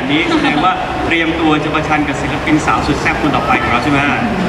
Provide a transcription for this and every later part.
นาดนี้แสดงว่าเตรียมตัวจะประชันกับศิลปินสาวสุดแซ่บคนต่อไปของเราใช่ไหม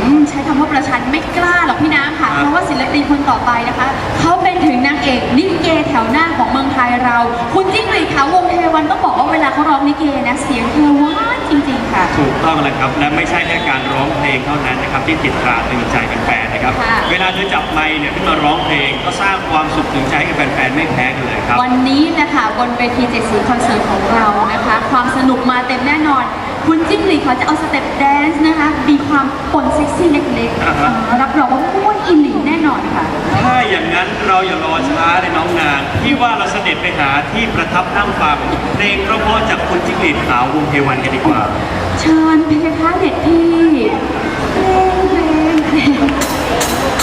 อืมใช้คำว่าประชันไม่กล้าหรอกพี่น้ำค่ะครับเพราะว่าศิลปินคนต่อไปนะคะเขาเป็น ถึงนางเอกลิเกแถวหน้าของเมืองไทยเรา คุณจิ้งหรีดขาววงเทวันต้องบอกว่าเวลาเขาร้องลิเกนะเสียงเธอหวานจริง ๆ ค่ะ ถูกต้องแล้วครับ และไม่ใช่แค่การร้องเพลงเท่านั้นนะครับที่ติดตราตรึงใจแฟนๆนะครับ ค่ะ เวลาเธอจับไมค์เนี่ยขึ้นมาร้องเพลงก็สร้างความสุขถึงใจให้กับแฟนๆไม่แพ้กันเลยครับ วันนี้นะคะบนเวทีเจ็ดสีคอนเสิร์ตของเรานะคะ ความสนุกมาเต็มแน่นอน คุณจิ้งหรีดเขาจะเอาสเต็ปแดนซ์นะคะ มีความปนเซ็กซี่เล็กอ่าฮะๆรับรองว่าม่วนอินหลีแน่นอนค่ะ ถ้าอย่างนั้นเราอย่ารอช้าเลยน้องนางที่ว่าเราเสด็จไปหาที่ประทับนั่งฟังเพลงเพราะๆจากคุณจิ้งหรีดขาววงเทวันกันดีกว่า เชิญเพคะเด็ดพี่เพลงเพลงเพลง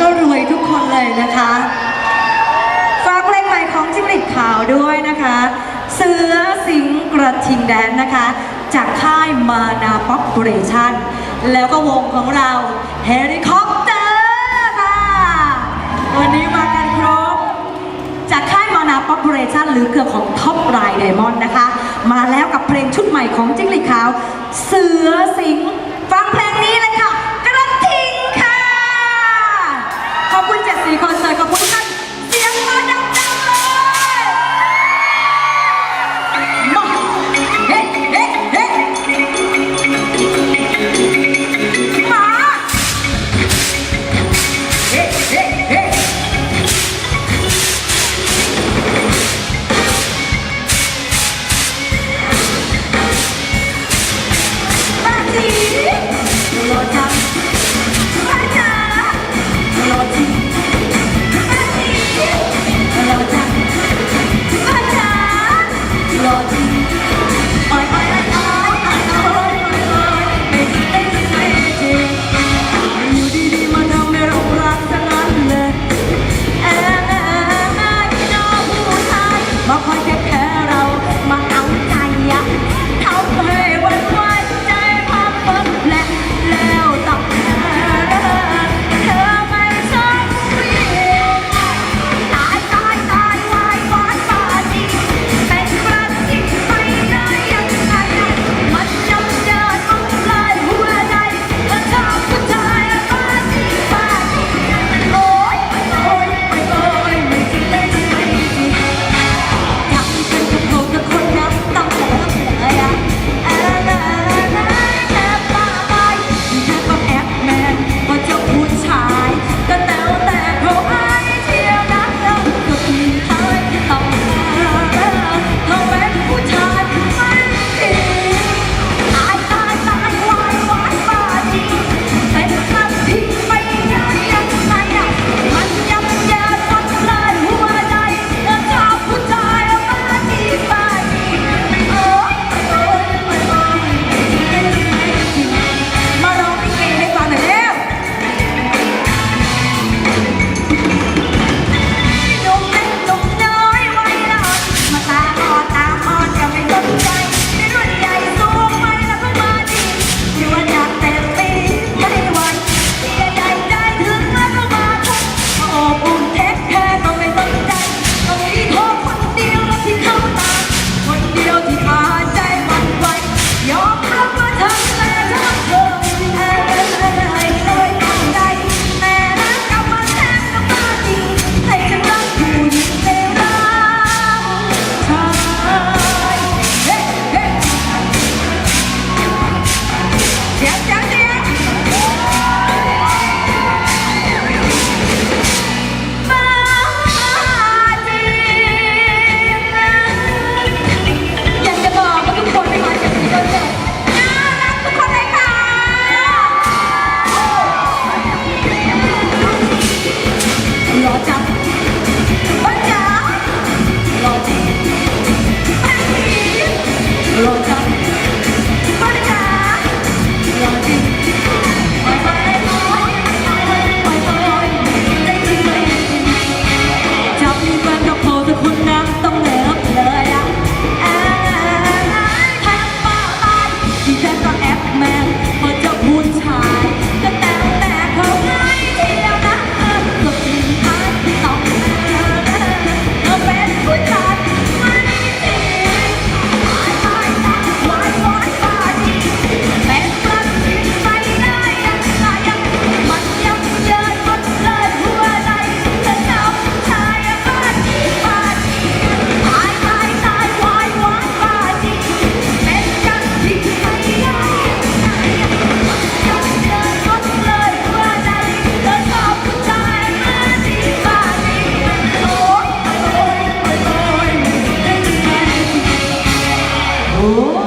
ก็รวยทุกคนเลยนะคะฝากเพลงใหม่ของจิ้งหรีดขาวด้วยนะคะ เสือสิงกระทิงแดนนะคะ จากค่ายมานาป๊อปเรชั่นแล้วก็วงของเราเฮลิคอปเตอร์ค่ะ วันนี้มากันครบ จากค่ายมานาป๊อปเรชั่นหรือเกือบของท็อปไลน์ไดมอนด์นะคะ มาแล้วกับเพลงชุดใหม่ของจิ้งหรีดขาว เสือสิง Thank you. 오.